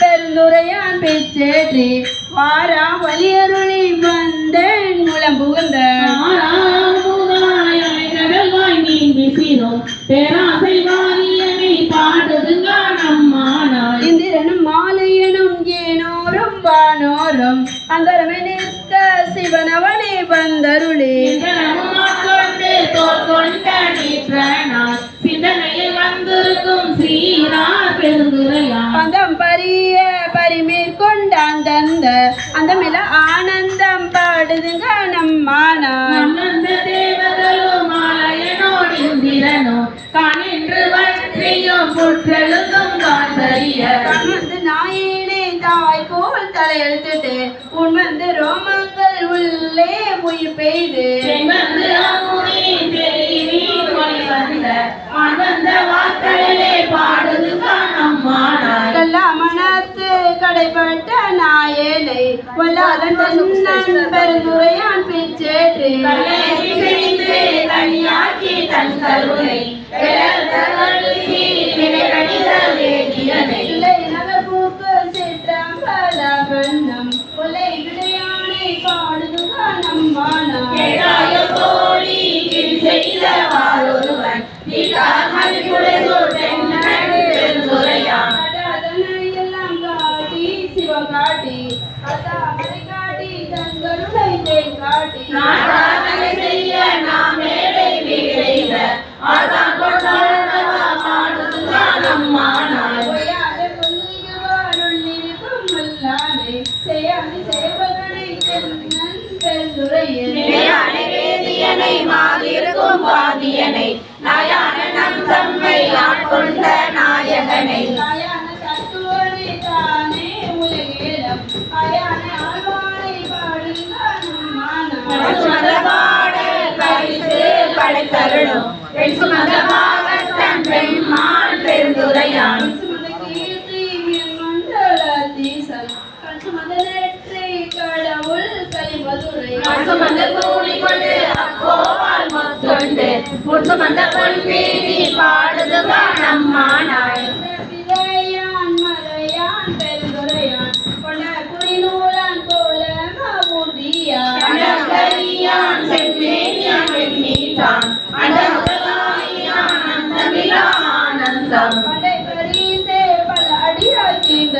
பெருந்துரையான் பேச்சேற்றி வாரா வலியருளி வந்தேன் முலம் புகுந்த. இந்திரனும் மாலையனும் ஏனோரும் வானோரும் அங்கரமே நிற்க சிவனவனே வந்தருளே பந்தம் பரிய பரிமேற்கொண்டான் தந்த அந்த மேல ஆனந்தம் பாடுதுங்க நம்மானா நாயேனே தாய் போல் தலையெழுத்துட்டு உன் வந்து ரோமங்கள் உள்ளே உயிர் பெய்து. கடைப்பட்ட நாயனை கொல்லாதன் தன்னன் பெருந்துரையான் பிச்சேற்று. தனியாக்கி தன் கருணை கிளர்ந்தருளி நிலைகடித செய்த இல்லை மாதிருக்கும் வாதியனை. நாயான நம் தம்மை ஆட்கொண்ட நாயகனை சுமந்த பாடல் பரிசு படைத்தருளும். பெண் சுமந்த பாகத்தன் பெண்மான் பெருந்துரையான். சுமந்த கீர்த்தி மண்டலதீசன் கண் சுமந்த நெற்றி கடவுள் கலிமதுரை சுமந்த கூலி கொண்டு அக்கோவால் மொத்தொண்டு. முன் சுமந்த பொன்மீதி பாடுதுதான் நம்மானாய்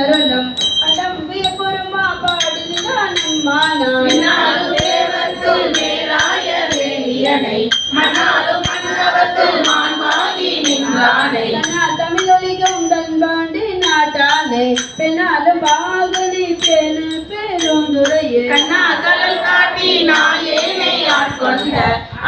தீந்தருளும் அடம்பிய பொறுமா பாடுதுதான் நம்மானான் என்னாலும் தேவத்துள் மேலாய மன்னாலும் மன்னவத்துள் நின்றானை. தன்பாண்டி நாட்டானே. பெண்ணாலும் பாகனை பெணு பெருந்துரையே கண்ணா கடல் காட்டி நாயேனை ஆட்கொண்ட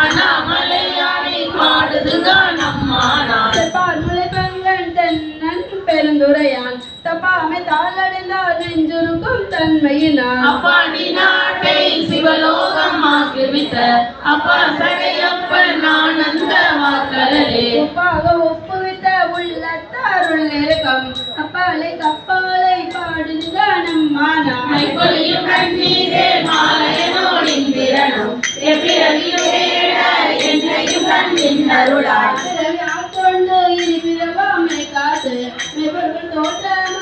அண்ணாமலையானை பாடுதுதான் நம்மானான் பால் முளை பங்கன் தென்னன் பெருந்துரையான். தப்பாமை தாளடைந்தார் நெஞ்சுருக்கும் தன்மையினான் அப்பாண்டி நாட்டை சிவலோகம் ஆக்குவித்த அப்பா சடையப்பன் ஆனந்த வாக்கலே ஒப்பாக ஒப்புவித்த உள்ளத்தாருள் நெருக்கம் அப்பாலை கப்பாலை பாடுதுதான் நம்மானான் மைப்பொலியும் கண்ணீரே மாலையனோடு இந்திரனும். எப்பிறவியும் தேட என்னையும் கண்ணின் அருளாய் பிறவாமை காத்து மெய்பொருள் தோற்றமாய்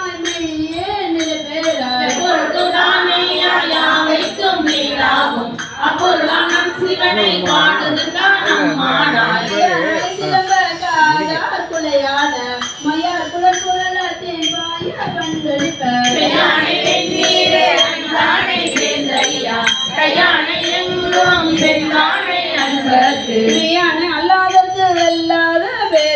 ela dá né?